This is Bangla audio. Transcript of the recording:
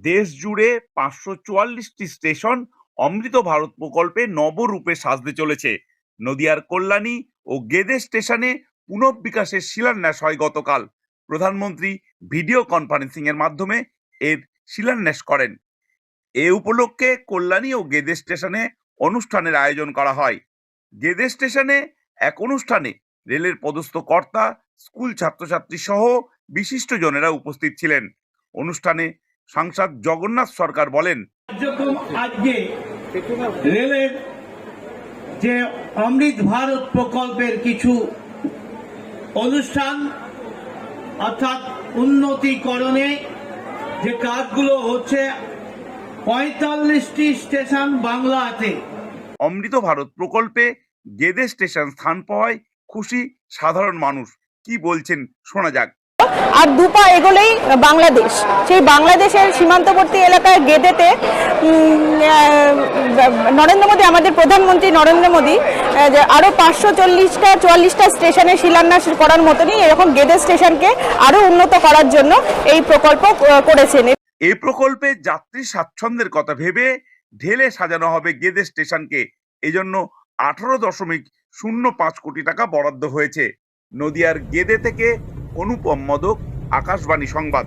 দেশ জুড়ে পাঁচশো চুয়াল্লিশটি স্টেশন অমৃত ভারত প্রকল্পে নবরূপে সাজতে চলেছে। নদিয়ার কল্যাণী ও গেদে স্টেশনে পুনঃবিকাশের শিলান্যাস হয় গতকাল। প্রধানমন্ত্রী ভিডিও কনফারেন্সিং এর মাধ্যমে এর শিলান্যাস করেন। এ উপলক্ষে কল্যাণী ও গেদে স্টেশনে অনুষ্ঠানের আয়োজন করা হয়। গেদে স্টেশনে এক অনুষ্ঠানে রেলের পদস্থ কর্তা, স্কুল ছাত্রছাত্রী সহ বিশিষ্টজনেরা উপস্থিত ছিলেন। অনুষ্ঠানে সাংসদ জগন্নাথ সরকার বলেন কার্যক্রম আজকে রেলের যে অমৃত ভারত প্রকল্পের কিছু অনুষ্ঠান অর্থাৎ উন্নতিকরণে যে কাজগুলো হচ্ছে পঁয়তাল্লিশটি স্টেশন বাংলাতে। অমৃত ভারত প্রকল্পে গেদে স্টেশন স্থান পাওয়ায় খুশি সাধারণ মানুষ কি বলছেন শোনা যাক। আর দুপা এগোলেই বাংলাদেশ। সেই বাংলাদেশের সীমান্তবর্তী এলাকায় গেদেতে নরেন্দ্র মোদী, আমাদের প্রধানমন্ত্রী নরেন্দ্র মোদী আরও পাঁচশো চল্লিশটা, চুয়াল্লিশটা স্টেশনে শিলান্যাস করার মতনই এরকম গেদে স্টেশনকে আরও উন্নত করার জন্য এই প্রকল্প করেছেন। এই প্রকল্পে যাত্রী স্বাচ্ছন্দ্যের কথা ভেবে ঢেলে সাজানো হবে গেদে স্টেশনকে। এজন্য আঠারো দশমিক শূন্য পাঁচ কোটি টাকা বরাদ্দ হয়েছে। নদিয়ার গেদে থেকে অনুপম মদক আকাশবাণী সংবাদ।